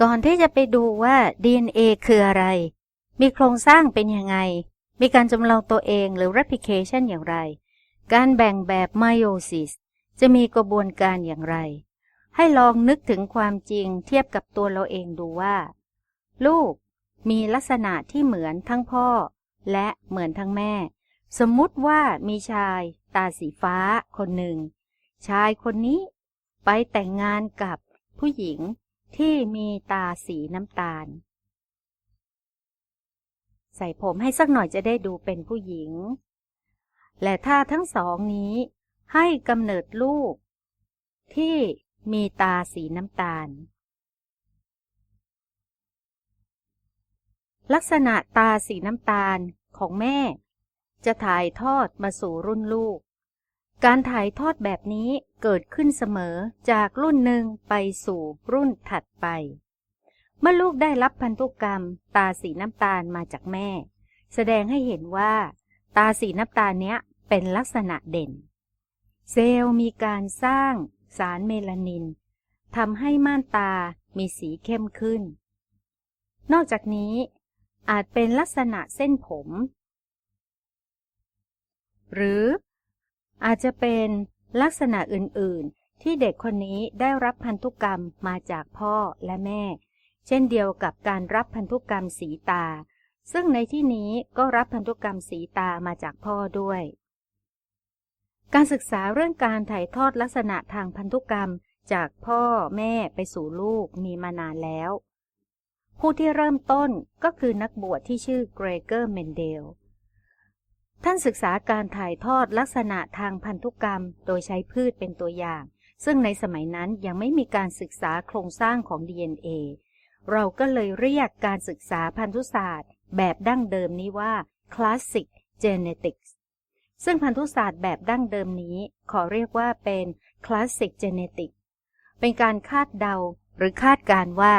ก่อนที่จะไปดูว่า DNA คืออะไร มีโครงสร้างเป็นยังไง มีการจำลองตัวเองหรือ replication อย่างไร การแบ่งแบบ meiosis จะมีกระบวนการอย่างไร ให้ลองนึกถึงความจริงเทียบกับตัวเราเองดูว่า ลูกมีลักษณะที่เหมือนทั้งพ่อ และเหมือนทั้งแม่ สมมุติว่ามีชายตาสีฟ้าคนหนึ่ง ชายคนนี้ไปแต่งงานกับผู้หญิง ที่มีตาสีน้ำตาล ใส่ผมให้สักหน่อยจะได้ดูเป็นผู้หญิง และถ้าทั้งสองนี้ให้กำเนิดลูก ที่มีตาสีน้ำตาล ลักษณะตาสีน้ำตาลของแม่ จะถ่ายทอดมาสู่รุ่นลูก การถ่ายทอดแบบนี้เกิดขึ้นเสมอจากรุ่นหนึ่งไปสู่รุ่นถัดไป เมื่อลูกได้รับพันธุกรรม ตาสีน้ำตาลมาจากแม่ แสดงให้เห็นว่า ตาสีน้ำตาลเนี้ยเป็นลักษณะเด่น เซลล์มีการสร้างสารเมลานินทำให้ม่านตามีสีเข้มขึ้น นอกจากนี้อาจเป็นลักษณะเส้นผม หรือ อาจจะเป็นลักษณะอื่น ๆ ที่เด็กคนนี้ได้รับพันธุกรรมมาจากพ่อและแม่ เช่นเดียวกับการรับพันธุกรรมสีตา ซึ่งในที่นี้ก็รับพันธุกรรมสีตามาจากพ่อด้วย การศึกษาเรื่องการถ่ายทอดลักษณะทางพันธุกรรมจากพ่อแม่ไปสู่ลูกมีมานานแล้ว ผู้ที่เริ่มต้นก็คือนักบวชที่ชื่อเกรเกอร์เมนเดล ท่านศึกษาการถ่ายทอดลักษณะทางพันธุกรรม โดยใช้พืชเป็นตัวอย่าง ซึ่งในสมัยนั้นยังไม่มีการศึกษาโครงสร้างของ DNA เราก็เลยเรียกการศึกษาพันธุศาสตร์ แบบดั้งเดิมนี้ว่า Classic Genetics ซึ่งพันธุศาสตร์แบบดั้งเดิมนี้ ขอเรียกว่าเป็น Classic Genetics เป็นการคาดเดาหรือคาดการว่า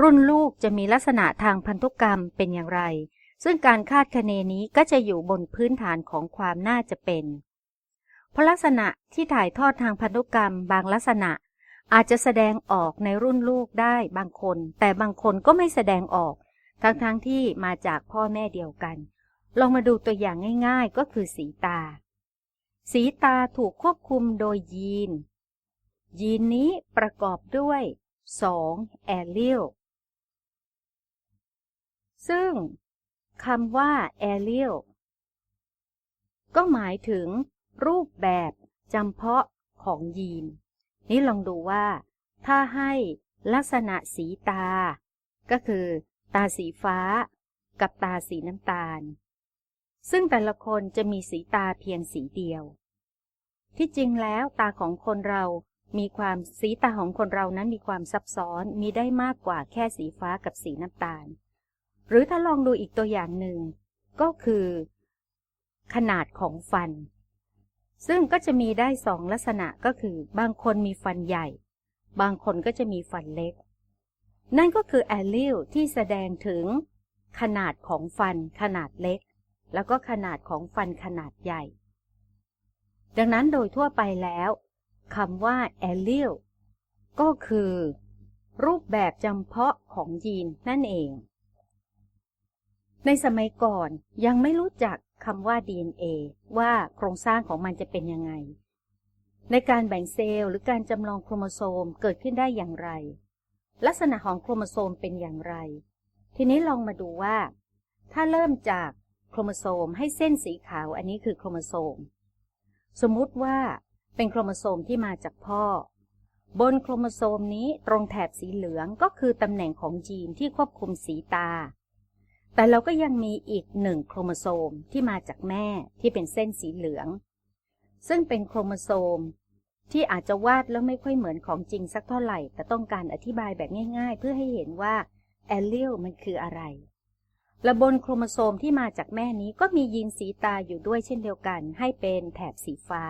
รุ่นลูกจะมีลักษณะทางพันธุกรรมเป็นอย่างไร ซึ่งการคาดคะเนนี้ก็จะอยู่บนพื้นฐานของความน่าจะเป็น เพราะลักษณะที่ถ่ายทอดทางพันธุกรรมบางลักษณะ อาจจะแสดงออกในรุ่นลูกได้บางคน แต่บางคนก็ไม่แสดงออก ทั้งๆทที่มาจากพ่อแม่เดียวกัน ลองมาดูตัวอย่างง่าย ๆ ก็คือสีตา สีตาถูกควบคุมโดยยีน ยีนนี้ประกอบด้วย 2 แอลลิลซึ่ง คำว่าแอลลิลก็หมายถึง รูปแบบจำเพาะของยีน นี่ลองดูว่า ถ้าให้ลักษณะสีตา ก็คือ ตาสีฟ้า กับตาสีน้ำตาล ซึ่งแต่ละคนจะมีสีตาเพียงสีเดียว ที่จริงแล้วตาของคนเรามีความสีตาของคนเรานั้นมีความซับซ้อนมีได้มากกว่าแค่สีฟ้ากับสีน้ำตาล หรือถ้าลองดูอีกตัวอย่างหนึ่ง ก็คือ ขนาดของฟัน ซึ่งก็จะมีได้สองลักษณะก็คือ บางคนมีฟันใหญ่ บางคนก็จะมีฟันเล็ก นั่นก็คือแอลลิลที่แสดงถึง ขนาดของฟันขนาดเล็ก แล้วก็ขนาดของฟันขนาดใหญ่ ดังนั้นโดยทั่วไปแล้วคำว่า allele ก็คือ รูปแบบจำเพาะของยีนนั่นเอง ในสมัยก่อนยังไม่รู้จักคำว่า DNA ว่าโครงสร้างของมันจะเป็นยังไง ในการแบ่งเซลล์หรือการจำลองโครโมโซมเกิดขึ้นได้อย่างไร ลักษณะของโครโมโซมเป็นอย่างไร ทีนี้ลองมาดูว่า ถ้าเริ่มจากโครโมโซมให้เส้นสีขาวอันนี้คือโครโมโซม สมมุติว่าเป็นโครโมโซมที่มาจากพ่อ บนโครโมโซมนี้ตรงแถบสีเหลืองก็คือตำแหน่งของยีนที่ควบคุมสีตา แต่เราก็ยังมีอีกหนึ่งโครโมโซมที่มาจากแม่ที่เป็นเส้นสีเหลือง ซึ่งเป็นโครโมโซม ที่อาจจะวาดแล้วไม่ค่อยเหมือนของจริงสักเท่าไหร่ แต่ต้องการอธิบายแบบง่าย ๆ เพื่อให้เห็นว่าแอลลิลมันคืออะไร และบนโครโมโซมที่มาจากแม่นี้ก็มียีนสีตาอยู่ด้วยเช่นเดียวกัน ให้เป็นแถบสีฟ้า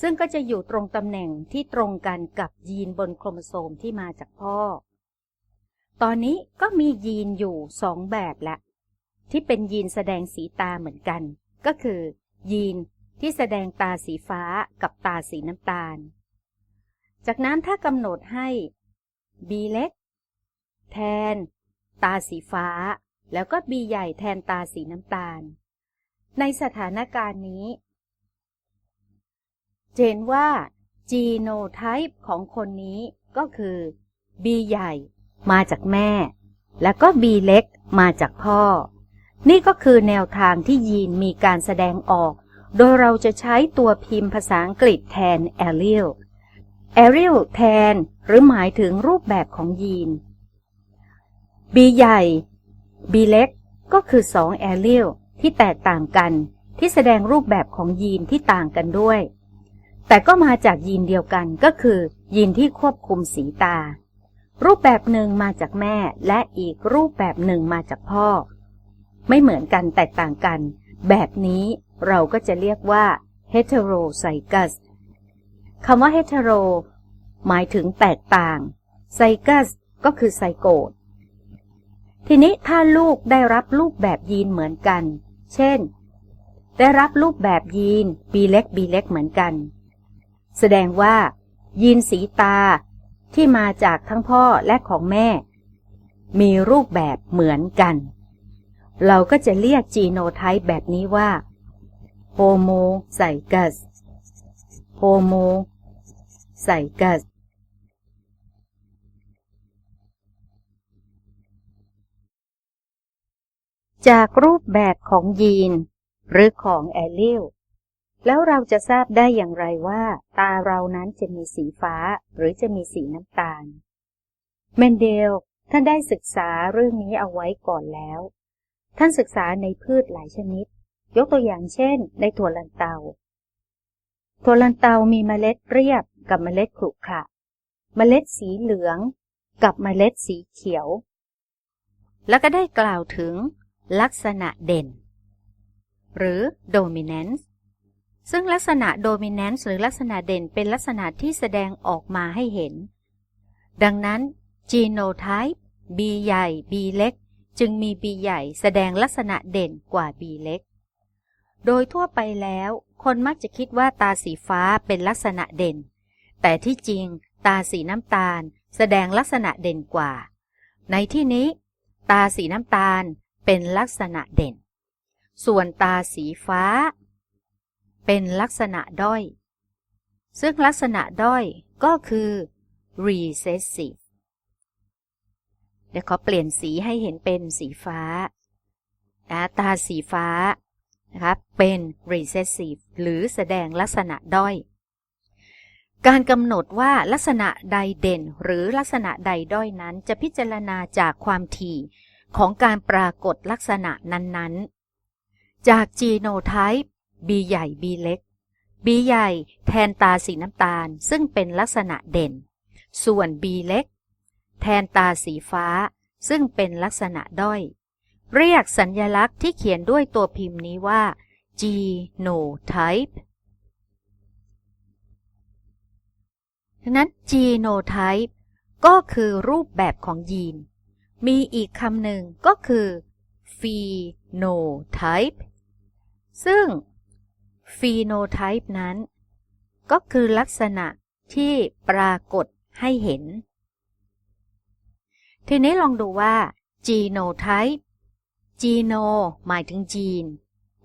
ซึ่งก็จะอยู่ตรงตำแหน่งที่ตรงกันกับยีนบนโครโมโซมที่มาจากพ่อ ตอนนี้ก็มียีนอยู่สองแบบละ ที่เป็นยีนแสดงสีตาเหมือนกัน ก็คือ ยีนที่แสดงตาสีฟ้ากับตาสีน้ำตาล จากนั้นถ้ากำหนดให้ B เล็ก แทน ตาสีฟ้า แล้วก็ B ใหญ่แทนตาสีน้ำตาล ในสถานการณ์นี้ เจนว่า genotype ของคนนี้ก็คือ B ใหญ่ มาจากแม่ แล้วก็ B เล็ก มาจากพ่อ นี่ก็คือแนวทางที่ยีนมีการแสดงออก โดยเราจะใช้ตัวพิมพ์ภาษาอังกฤษแทน allele allele แทน หรือหมายถึงรูปแบบของยีน B ใหญ่ B เล็ก ก็คือ 2 allele ที่แตกต่างกัน ที่แสดงรูปแบบของยีนที่ต่างกันด้วย แต่ก็มาจากยีนเดียวกันก็คือ ยีนที่ควบคุมสีตา รูปแบบหนึ่งมาจากแม่และอีกรูปแบบหนึ่งมาจากพ่อ ไม่เหมือนกันแตกต่างกัน แบบนี้เราก็จะเรียกว่า heterozygous คำว่า hetero หมายถึงแตกต่าง zygous ก็คือไซโกตทีนี้ถ้าลูกได้รับรูปแบบยีนเหมือนกัน เช่น ได้รับรูปแบบยีน B เล็ก B เล็กเหมือนกัน แสดงว่า ยีนสีตาที่มาจากทั้งพ่อและของแม่ มีรูปแบบเหมือนกัน เราก็จะเรียกจีโนไทป์แบบนี้ว่าโฮโมไซกัสโฮโมไซกัสจากรูปแบบของยีน หรือของแอลลิลแล้วเราจะทราบได้อย่างไรว่า ตาเรานั้นจะมีสีฟ้า หรือจะมีสีน้ำตาล เมนเดลท่านได้ศึกษาเรื่องนี้เอาไว้ก่อนแล้ว ท่านศึกษาในพืชหลายชนิด ยกตัวอย่างเช่น ในถั่วลันเตา ถั่วลันเตามีเมล็ดเรียบกับเมล็ดขรุขระ เมล็ดสีเหลืองกับเมล็ดสีเขียว แล้วก็ได้กล่าวถึงลักษณะเด่น หรือ dominance ซึ่งลักษณะ dominance หรือลักษณะเด่นเป็นลักษณะที่แสดงออกมาให้เห็น ดังนั้น genotype B ใหญ่ B เล็ก จึงมี B ใหญ่แสดงลักษณะเด่นกว่า B เล็ก โดยทั่วไปแล้ว คนมักจะคิดว่าตาสีฟ้าเป็นลักษณะเด่น แต่ที่จริง ตาสีน้ำตาล แสดงลักษณะเด่นกว่า ในที่นี้ ตาสีน้ำตาลเป็นลักษณะเด่น ส่วนตาสีฟ้า เป็นลักษณะด้อย ซึ่งลักษณะด้อยก็คือ recessive เดี๋ยวขอเปลี่ยนสีให้เห็นเป็นสีฟ้านะตาสีฟ้านะคะเป็น recessive หรือแสดงลักษณะด้อย การกำหนดว่าลักษณะใดเด่นหรือลักษณะใดด้อยนั้น จะพิจารณาจากความถี่ของการปรากฏลักษณะนั้นๆ จากจีโนไทป์ B ใหญ่ B เล็ก B ใหญ่แทนตาสีน้ำตาล ซึ่งเป็นลักษณะเด่น ส่วน B เล็ก แทนตาสีฟ้า ซึ่งเป็นลักษณะด้อย เรียกสัญญลักษณ์ที่เขียนด้วยตัวพิมพ์นี้ว่า genotype ดังนั้น genotype ก็คือรูปแบบของยีน มีอีกคำหนึ่งก็คือ phenotype ซึ่ง phenotype นั้น ก็คือลักษณะที่ปรากฏให้เห็น ทีนี้ลองดูว่า genotype geno หมายถึงจีน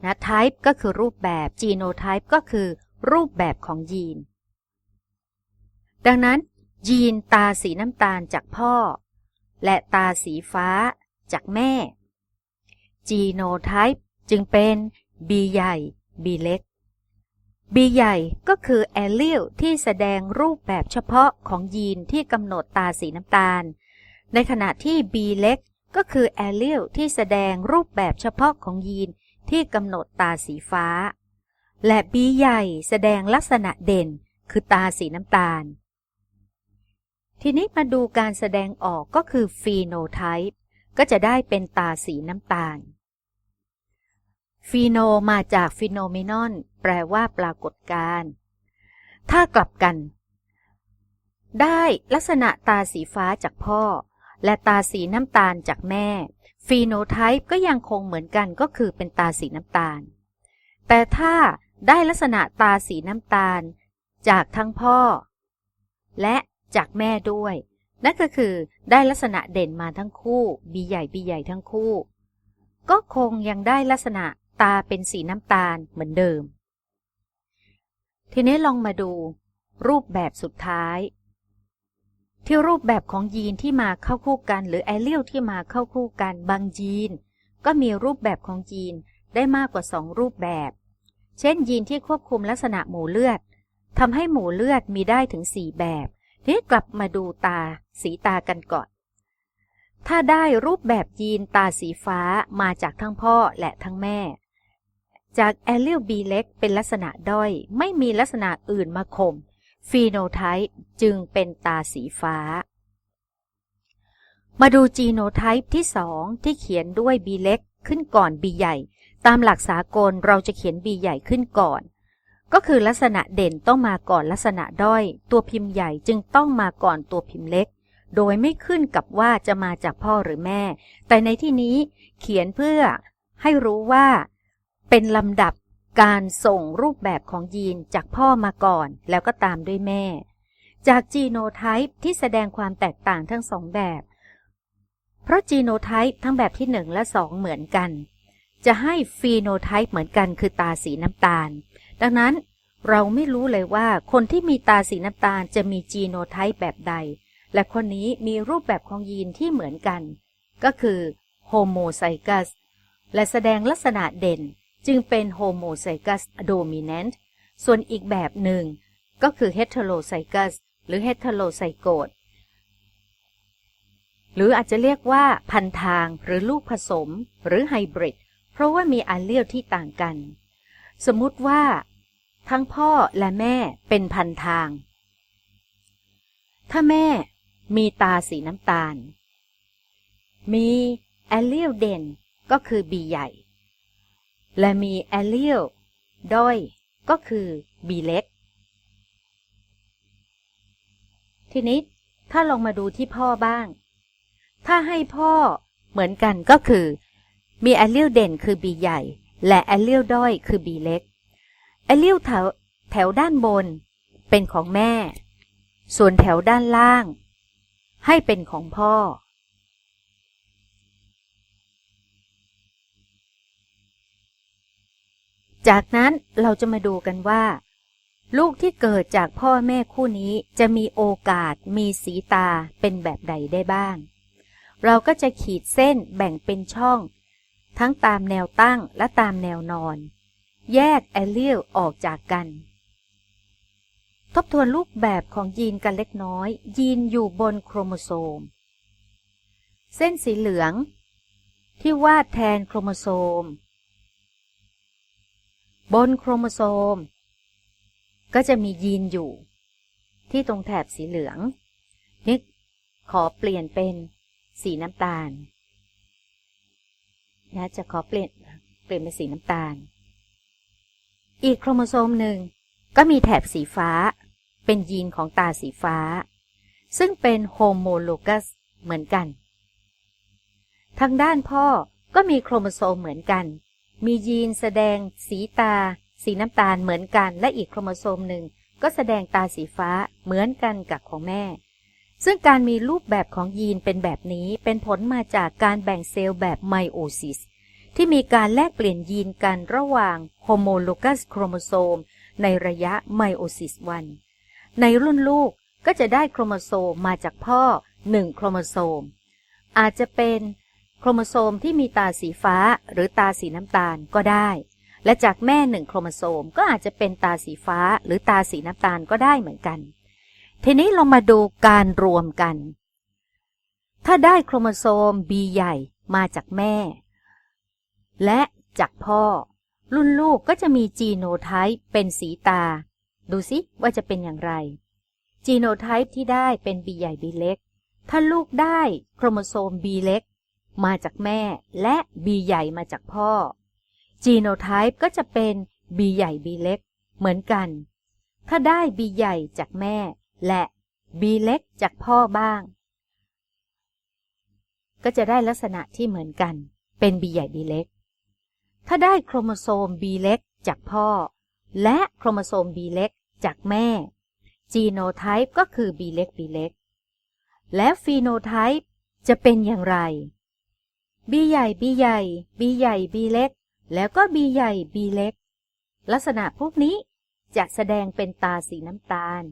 นะ type ก็คือรูปแบบ genotype ก็คือรูปแบบของยีน ดังนั้น ยีนตาสีน้ำตาลจากพ่อ และตาสีฟ้าจากแม่ genotype จึงเป็น B ใหญ่ B เล็ก B ใหญ่ก็คือแอลลิลที่แสดงรูปแบบเฉพาะของยีนที่กำหนดตาสีน้ำตาล ในขณะที่ B เล็กก็คือแอลลิลที่แสดงรูปแบบเฉพาะของยีนที่กำหนดตาสีฟ้า และ B ใหญ่แสดงลักษณะเด่นคือตาสีน้ำตาล ทีนี้มาดูการแสดงออกก็คือฟีโนไทป์ก็จะได้เป็นตาสีน้ำตาลฟีโนมาจากฟิโนเมนอน แปลว่าปรากฏการณ์ถ้ากลับกัน ได้ลักษณะตาสีฟ้าจากพ่อ และตาสีน้ำตาลจากแม่ ฟีโนไทป์ก็ยังคงเหมือนกันก็คือเป็นตาสีน้ำตาล แต่ถ้าได้ลักษณะตาสีน้ำตาล จากทั้งพ่อ และจากแม่ด้วย นั่นก็คือได้ลักษณะเด่นมาทั้งคู่ B ใหญ่ B ใหญ่ทั้งคู่ ก็คงยังได้ลักษณะตาเป็นสีน้ำตาลเหมือนเดิม ทีนี้ลองมาดู รูปแบบสุดท้าย ที่รูปแบบของยีนที่มาเข้าคู่กัน หรือแอเลียลที่มาเข้าคู่กันบางยีน ก็มีรูปแบบของยีนได้มากกว่าสองรูปแบบ เช่น ยีนที่ควบคุมลักษณะหมู่เลือดทำให้หมู่เลือดมีได้ถึงสี่แบบทีนี้กลับมาดูตาสีตากันก่อน ถ้าได้รูปแบบยีนตาสีฟ้ามาจากทั้งพ่อและทั้งแม่ จากแอลเลบีเล็กเป็นลักษณะด้อย ไม่มีลักษณะอื่นมาข่ม ฟีโนไทป์จึงเป็นตาสีฟ้า มาดูจีโนไทป์ที่สองที่เขียนด้วย B เล็กขึ้นก่อน B ใหญ่ ตามหลักสากลเราจะเขียน B ใหญ่ขึ้นก่อน ก็คือลักษณะเด่นต้องมาก่อนลักษณะด้อย ตัวพิมพ์ใหญ่จึงต้องมาก่อนตัวพิมพ์เล็ก โดยไม่ขึ้นกับว่าจะมาจากพ่อหรือแม่ แต่ในที่นี้เขียนเพื่อให้รู้ว่าเป็นลำดับ การส่งรูปแบบของยีนจากพ่อมาก่อน แล้วก็ตามด้วยแม่ จากจีโนไทป์ที่แสดงความแตกต่างทั้งสองแบบ เพราะจีโนไทป์ทั้งแบบที่1และ2เหมือนกัน จะให้ฟีโนไทป์เหมือนกันคือตาสีน้ำตาล ดังนั้นเราไม่รู้เลยว่าคนที่มีตาสีน้ำตาลจะมีจีโนไทป์แบบใด และคนนี้มีรูปแบบของยีนที่เหมือนกัน ก็คือโฮโมไซกัสและแสดงลักษณะเด่น จึงเป็นโฮโมไซกัสโดมิเนนต์ส่วนอีกแบบหนึ่ง ก็คือเฮตโรไซกัสหรือเฮตโรไซโกตหรืออาจจะเรียกว่าพันทางหรือลูกผสมหรือไฮบริดเพราะว่ามีอัลเลลที่ต่างกัน สมมุติว่า ทั้งพ่อและแม่เป็นพันทาง ถ้าแม่มีตาสีน้ำตาล มีแอลเลลเด่นก็คือบีใหญ่ และมีแอลเลลด้อยก็คือบีเล็ก ทีนี้ถ้าลองมาดูที่พ่อบ้าง ถ้าให้พ่อเหมือนกันก็คือ มีแอลเลลเด่นคือบีใหญ่ และแอลเลลด้อยคือบีเล็ก แอลเลลแถวแถวด้านบน เป็นของแม่ ส่วนแถวด้านล่าง ให้เป็นของพ่อ จากนั้นเราจะมาดูกันว่า ลูกที่เกิดจากพ่อแม่คู่นี้จะมีโอกาสมีสีตาเป็นแบบใดได้บ้าง เราก็จะขีดเส้นแบ่งเป็นช่อง ทั้งตามแนวตั้งและตามแนวนอน แยกแอลเลลออกจากกัน ทบทวนรูปแบบของยีนกันเล็กน้อย ยีนอยู่บนโครโมโซม เส้นสีเหลือง ที่วาดแทนโครโมโซม บนโครโมโซม ก็จะมียีนอยู่ ที่ตรงแถบสีเหลืองนี่ขอเปลี่ยนเป็นสีน้ำตาลนะจะขอเปลี่ยนเปลี่ยนเป็นสีน้ำตาล อีกโครโมโซมหนึ่งก็มีแถบสีฟ้า เป็นยีนของตาสีฟ้า ซึ่งเป็นโฮโมโลกัสเหมือนกัน ทางด้านพ่อก็มีโครโมโซมเหมือนกัน มียีนแสดง สีตา สีน้ำตาลเหมือนกัน และอีกโครโมโซมหนึ่ง ก็แสดงตาสีฟ้าเหมือนกันกับของแม่ ซึ่งการมีรูปแบบของยีนเป็นแบบนี้เป็นผลมาจากการแบ่งเซลล์แบบไมโอซิสที่มีการแลกเปลี่ยนยีนกันระหว่างโฮโมโลกัสโครโมโซม ในระยะไมโอซิสวันในรุ่นลูกก็จะได้โครโมโซมมาจากพ่อหนึ่งโครโมโซม อาจจะเป็น โครโมโซมที่มีตาสีฟ้าหรือตาสีน้ำตาลก็ได้ และจากแม่หนึ่งโครโมโซมก็อาจจะเป็นตาสีฟ้าหรือตาสีน้ำตาลก็ได้เหมือนกัน ทีนี้เรามาดูการรวมกัน ถ้าได้โครโมโซม B ใหญ่มาจากแม่ และจากพ่อ รุ่นลูกก็จะมีจีโนไทป์เป็นสีตา ดูสิว่าจะเป็นอย่างไร จีโนไทป์ที่ได้เป็น B ใหญ่ B เล็ก ถ้าลูกได้โครโมโซม B เล็ก มาจากแม่และ B ใหญ่มาจากพ่อจีโนไทป์ก็จะเป็น B ใหญ่ B เล็ก เหมือนกัน ถ้าได้ B ใหญ่จากแม่ และ B เล็กจากพ่อบ้าง ก็จะได้ลักษณะที่เหมือนกัน เป็น B ใหญ่ B เล็ก ถ้าได้โครโมโซม B เล็กจากพ่อ และโครโมโซม B เล็กจากแม่จีโนไทป์ก็คือ B เล็ก B เล็ก และฟีโนไทป์จะเป็นอย่างไร B ใหญ่ B ใหญ่ B ใหญ่ B เล็ก แล้วก็ B ใหญ่ B เล็ก ลักษณะพวกนี้จะแสดงเป็นตาสีน้ำตาล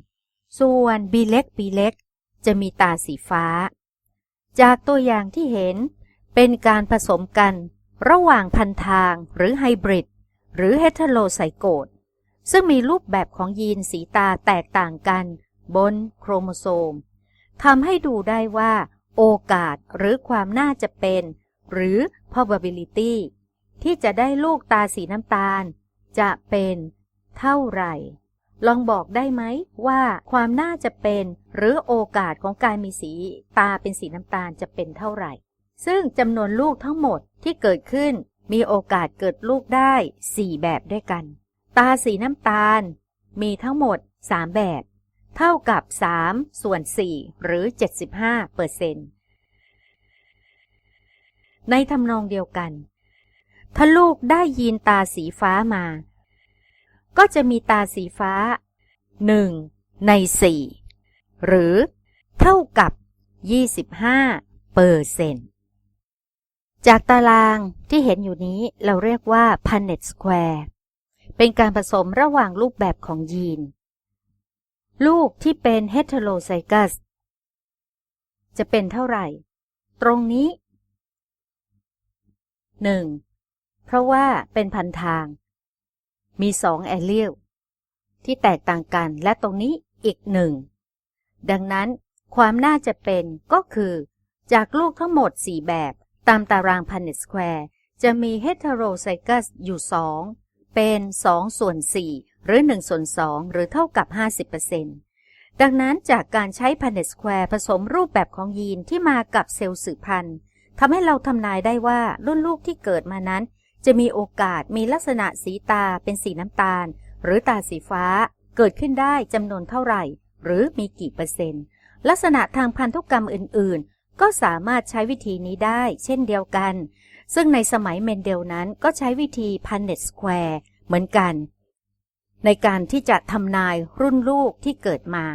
ส่วน B เล็ก B เล็ก จะมีตาสีฟ้า จากตัวอย่างที่เห็น เป็นการผสมกันระหว่างพันทางหรือไฮบริดหรือเฮตโรไซโกตซึ่งมีรูปแบบของยีนสีตาแตกต่างกัน บนโครโมโซมทำให้ดูได้ว่า โอกาสหรือความน่าจะเป็น หรือ probability ที่จะได้ลูกตาสีน้ำตาล จะเป็นเท่าไหร่ ลองบอกได้ไหมว่าความน่าจะเป็นหรือโอกาสของการมีสีตาเป็นสีน้ำตาลจะเป็นเท่าไหร่ ซึ่งจำนวนลูกทั้งหมดที่เกิดขึ้นมีโอกาสเกิดลูกได้ 4 แบบด้วยกัน ตาสีน้ำตาล มีทั้งหมด 3 แบบ เท่ากับ 3 ส่วน 4 หรือ 75เปอร์เซ็นต์ ในทำนองเดียวกัน ถ้าลูกได้ยีนตาสีฟ้ามา ก็จะมีตาสีฟ้า1ใน4หรือเท่ากับ 25เปอร์เซนต์จากตารางที่เห็นอยู่นี้เราเรียกว่า Punnett Square เป็นการผสมระหว่างรูปแบบของยีน ลูกที่เป็น heterozygous จะเป็นเท่าไหร่ ตรงนี้ 1. เพราะว่าเป็นพันทาง มีสองแอเลียลที่แตกต่างกันและตรงนี้อีกหนึ่ง ดังนั้นความน่าจะเป็นก็คือ จากลูกทั้งหมด 4 แบบตามตารางพันเนตสแควร์จะมีเฮตโรไซกัสอยู่2เป็น2ส่วน4หรือ1ส่วน2หรือเท่ากับ 50%ดังนั้นจากการใช้พันเนตสแควร์ผสมรูปแบบของยีนที่มากับเซลล์สืบพันธุ์ ทำให้เราทำนายได้ว่ารุ่นลูกที่เกิดมานั้น จะมีโอกาสมีลักษณะสีตาเป็นสีน้ำตาล หรือตาสีฟ้า เกิดขึ้นได้จำนวนเท่าไหร่ หรือมีกี่เปอร์เซ็นต์ ลักษณะทางพันธุกรรมอื่น ๆ ก็สามารถใช้วิธีนี้ได้เช่นเดียวกัน ซึ่งในสมัยเมนเดลนั้นก็ใช้วิธีพันเน็ตสแควร์เหมือนกัน ในการที่จะทำนายรุ่นลูกที่เกิดมา